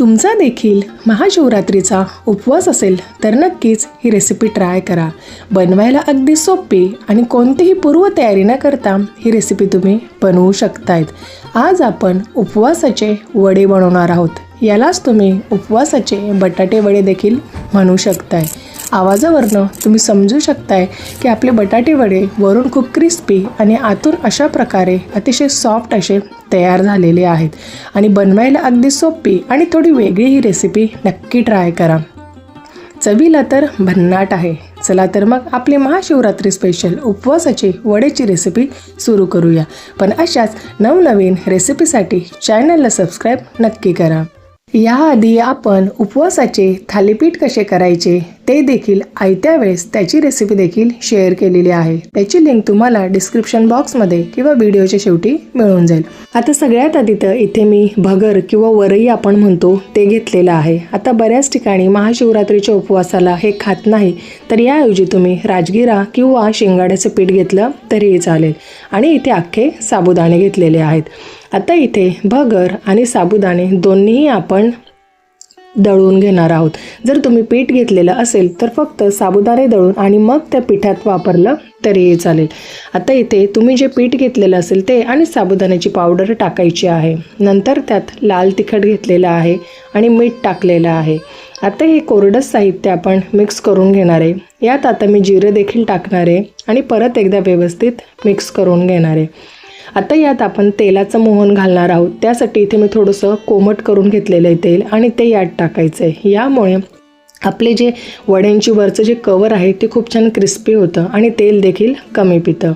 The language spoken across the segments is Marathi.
तुमचा देखील महाशिवरात्रीचा उपवास असेल तर नक्कीच ही रेसिपी ट्राय करा. बनवायला अगदी सोपी आणि कोणतीही पूर्वतयारी न करता ही रेसिपी तुम्ही बनवू शकतायत. आज आपण उपवासाचे वडे बनवणार आहोत. यालाच तुम्ही उपवासाचे बटाटे वडे देखील म्हणू शकताय. आवाजावरनं तुम्ही समजू शकताय की आपले बटाटे वडे वरून खूप क्रिस्पी आणि आतून अशा प्रकारे अतिशय सॉफ्ट असे तयार झालेले आहेत. आणि बनवायला अगदी सोपी आणि थोडी वेगळी ही रेसिपी नक्की ट्राय करा. चवीला तर भन्नाट आहे. चला तर मग आपली महाशिवरात्री स्पेशल उपवासाची वडेची रेसिपी सुरू करूया. पण अशाच नवनवीन रेसिपीसाठी चॅनलला सबस्क्राईब नक्की करा. याआधी आपण उपवासाचे थालीपीठ कसे करायचे ते देखील आयत्या वेळेस त्याची रेसिपी देखील शेअर केलेली आहे. त्याची लिंक तुम्हाला डिस्क्रिप्शन बॉक्समध्ये किंवा व्हिडिओच्या शेवटी मिळून जाईल. आता सगळ्यात आधी तर इथे मी भगर किंवा वरई आपण म्हणतो ते घेतलेलं आहे. आता बऱ्याच ठिकाणी महाशिवरात्रीच्या उपवासाला हे खात नाही तर याऐवजी तुम्ही राजगिरा किंवा शेंगाड्याचं पीठ घेतलं तरीही चालेल. आणि इथे अख्खे साबुदाणे घेतलेले आहेत. आता इथे भगर आणि साबुदाणे दोन्हीही आपण दळून घेणार आहोत. जर तुम्ही पीठ घेतलेलं असेल तर फक्त साबुदाणे दळून आणि मग त्या पिठात वापरलं तरीही चालेल. आता इथे तुम्ही जे पीठ घेतलेलं असेल ते आणि साबुदाण्याची पावडर टाकायची आहे. नंतर त्यात लाल तिखट घेतलेलं आहे आणि मीठ टाकलेलं आहे. आता हे कोरडं साहित्य आपण मिक्स करून घेणार आहे. यात आता मी जिरं देखील टाकणार आहे आणि परत एकदा व्यवस्थित मिक्स करून घेणार आहे. आता यात आपण तेलाचं मोहन घालणार आहोत. त्यासाठी इथे मी थोडंसं कोमट करून घेतलेलं आहे तेल आणि ते यात टाकायचं आहे यामुळे आपले जे वड्यांची वरचं जे कवर आहे ते खूप छान क्रिस्पी होतं आणि तेल देखील कमी पितं.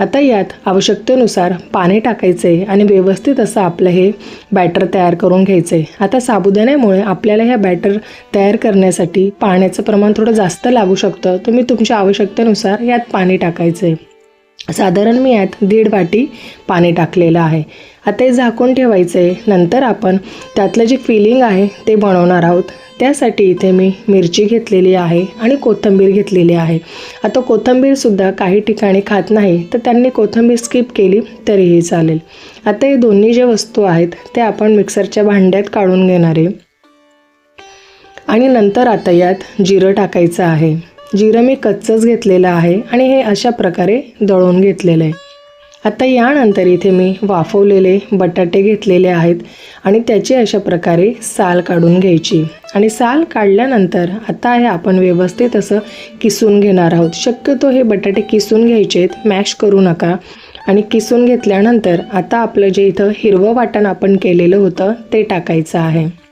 आता यात आवश्यकतेनुसार पाणी टाकायचं आहे आणि व्यवस्थित असं आपलं हे बॅटर तयार करून घ्यायचं आहे आता साबुदाण्यामुळे आपल्याला ह्या बॅटर तयार करण्यासाठी पाण्याचं प्रमाण थोडं जास्त लागू शकतं. तुम्ही तुमच्या आवश्यकतेनुसार यात पाणी टाकायचं आहे साधारण मी यात दीड वाटी पाणी टाकलेलं आहे. आता हे झाकून ठेवायचं. आहे नंतर आपण त्यातलं जे फिलिंग आहे ते बनवणार आहोत. त्यासाठी इथे मी मिरची घेतलेली आहे आणि कोथिंबीर घेतलेली आहे. आता कोथिंबीरसुद्धा काही ठिकाणी खात नाही तर त्यांनी कोथिंबीर स्किप केली तरीही चालेल. आता हे दोन्ही जे वस्तू आहेत ते आपण मिक्सरच्या भांड्यात काढून घेणार आहे. आणि नंतर आता यात जिरं टाकायचं आहे. जिरं मी कच्चंच घेतलेलं आहे आणि हे अशा प्रकारे दळून घेतलेलं आहे. आता यानंतर इथे मी वाफवलेले बटाटे घेतलेले आहेत आणि त्याची अशा प्रकारे साल काढून घ्यायची. आणि साल काढल्यानंतर आता हे आपण व्यवस्थित असं किसून घेणार आहोत. शक्यतो हे बटाटे किसून घ्यायचे आहेत मॅश करू नका. आणि किसून घेतल्यानंतर आता आपलं जे इथं हिरवं वाटण आपण केलेलं होतं ते टाकायचं आहे.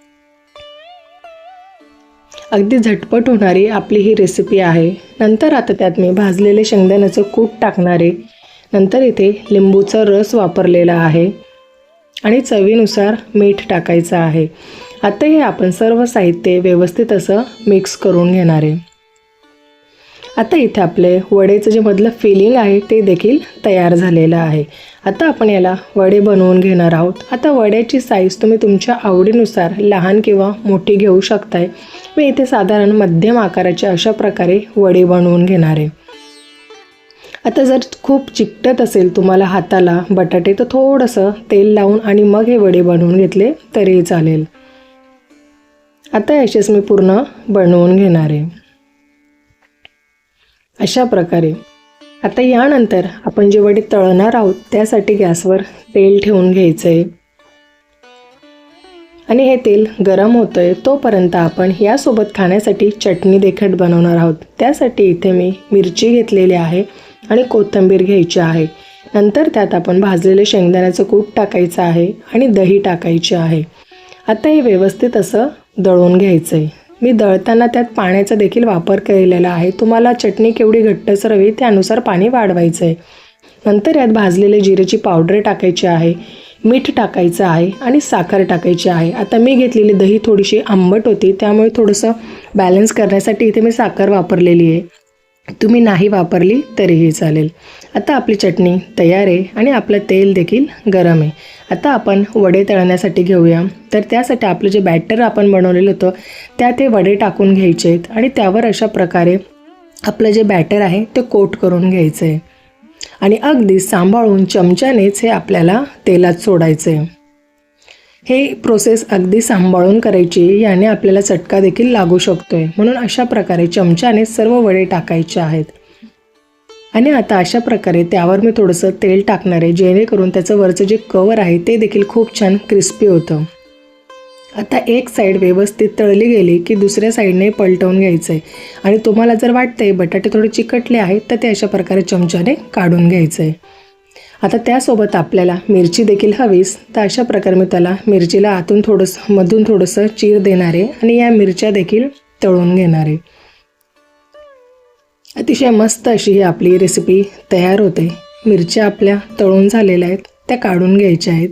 अगदी झटपट होणारी आपली ही रेसिपी आहे. नंतर आता त्यात मी भाजलेले शेंगदाण्याचं कूट टाकणारे नंतर इथे लिंबूचा रस वापरलेला आहे आणि चवीनुसार मीठ टाकायचं आहे. आता हे आपण सर्व साहित्य व्यवस्थित असं मिक्स करून घेणार आहे. आता इथे आपले वडेचं जे मधलं फिलिंग आहे ते देखील तयार झालेलं आहे. आता आपण याला वडे बनवून घेणार आहोत. आता वड्याची साईज तुम्ही तुमच्या आवडीनुसार लहान किंवा मोठी घेऊ शकताय. मी इथे साधारण मध्यम आकाराचे अशा प्रकारे वडे बनवून घेणार आहे. आता जर खूप चिकटत असेल तुम्हाला हाताला बटाटे तर थोडंसं तेल लावून आणि मग हे वडे बनवून घेतले तरी चालेल. आता याचेच मी पूर्ण बनवून घेणार आहे. अशा प्रकारे. आता यानंतर आपण जे वडे तळणार आहोत त्यासाठी गॅसवर तेल ठेवून घ्यायचं आहे आणि हे तेल गरम होतं आहे तोपर्यंत आपण यासोबत खाण्यासाठी चटणी देखट बनवणार आहोत. त्यासाठी इथे मी मिरची घेतलेली आहे आणि कोथिंबीर घ्यायची आहे. नंतर त्यात आपण भाजलेले शेंगदाण्याचं कूट टाकायचं आहे आणि दही टाकायचे आहे. आता हे व्यवस्थित असं दळून घ्यायचं आहे मी दळताना त्यात पाण्याचा देखील वापर केलेला आहे. तुम्हाला चटणी केवढी घट्टसर हवी त्यानुसार पाणी वाढवायचं आहे नंतर यात भाजलेले जिरेची पावडर टाकायची आहे मीठ टाकायचं आहे आणि साखर टाकायची आहे. आता मी घेतलेली दही थोडीशी आंबट होती त्यामुळे थोडंसं बॅलन्स करण्यासाठी इथे मी साखर वापरलेली आहे. तुम्ही नाही वापरली तरीही चालेल. आता आपली चटणी तयार आहे आणि आपलं तेल देखील गरम आहे. आता आपण वडे तळण्यासाठी घेऊया. तर त्यासाठी आपलं जे बॅटर आपण बनवलेलं होतं त्यात ते वडे टाकून घ्यायचे आहेत आणि त्यावर अशा प्रकारे आपलं जे बॅटर आहे ते कोट करून घ्यायचं आहे आणि अगदी सांभाळून चमच्यानेच हे आपल्याला तेलात सोडायचं आहे हे प्रोसेस अगदी सांभाळून करायची याने आपल्याला चटका देखील लागू शकतो आहे म्हणून अशा प्रकारे चमच्याने सर्व वडे टाकायचे आहेत. आणि आता अशा प्रकारे त्यावर मी थोडंसं तेल टाकणार आहे जेणेकरून त्याचं वरचं जे कवर आहे ते देखील खूप छान क्रिस्पी होतं. आता एक साईड व्यवस्थित तळली गेली की दुसऱ्या साईडने पलटवून घ्यायचं आहे आणि तुम्हाला जर वाटतंय बटाटे थोडे चिकटले आहेत तर ते अशा प्रकारे चमच्याने काढून घ्यायचं आहे आता त्यासोबत आपल्याला मिरची देखील हवीस. तर अशा प्रकारे मी त्याला मिरचीला आतून थोडंसं मधून थोडंसं चीर देणारे आणि या मिरच्या देखील तळून घेणारे. अतिशय मस्त अशी ही आपली रेसिपी तयार होते. मिरच्या आपल्या तळून झालेल्या आहेत त्या काढून घ्यायच्या आहेत.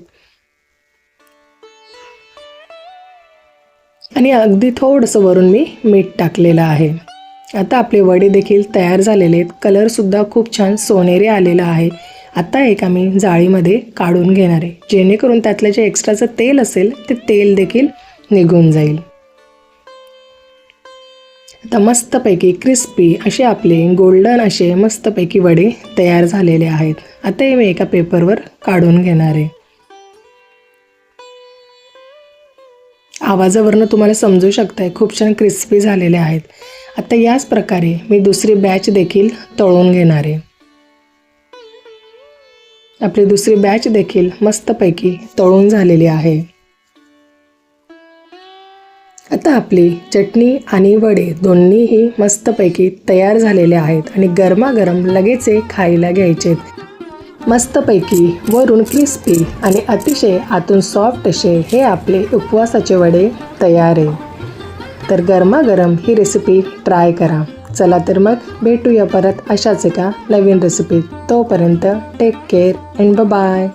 आणि अगदी थोडंसं वरून मी मीठ टाकलेलं आहे. आता आपले वडे देखील तयार झालेले आहेत. कलरसुद्धा खूप छान सोनेरी आलेला आहे. आता एक आम्ही जाळीमध्ये काढून घेणार आहे. जेणेकरून त्यातलं जे एक्स्ट्राचं तेल असेल ते तेल देखील निघून जाईल. आता मस्तपैकी क्रिस्पी असे आपले गोल्डन असे मस्तपैकी वडे तयार झालेले आहेत. आता हे मी एका पेपरवर काढून घेणार आहे. आवाजावरनं तुम्हाला समजू शकताय खूप छान क्रिस्पी झालेले आहेत. आता याच प्रकारे मी दुसरी बॅच देखील तळून घेणार आहे. आपली दुसरी बॅच देखील मस्तपैकी तळून झालेली आहे. आता आपली चटणी आणि वडे दोन्हीही मस्तपैकी तयार झालेले आहेत आणि गरमागरम लगेच खायला घ्यायचेत. मस्तपैकी वरून क्रिस्पी आणि अतिशय आतून सॉफ्ट असे हे आपले उपवासाचे वडे तयार आहे. तर गरमागरम ही रेसिपी ट्राय करा. चला तर मग भेटूया परत अशाच एका नवीन रेसिपीत तोपर्यंत टेक केअर अँड बाय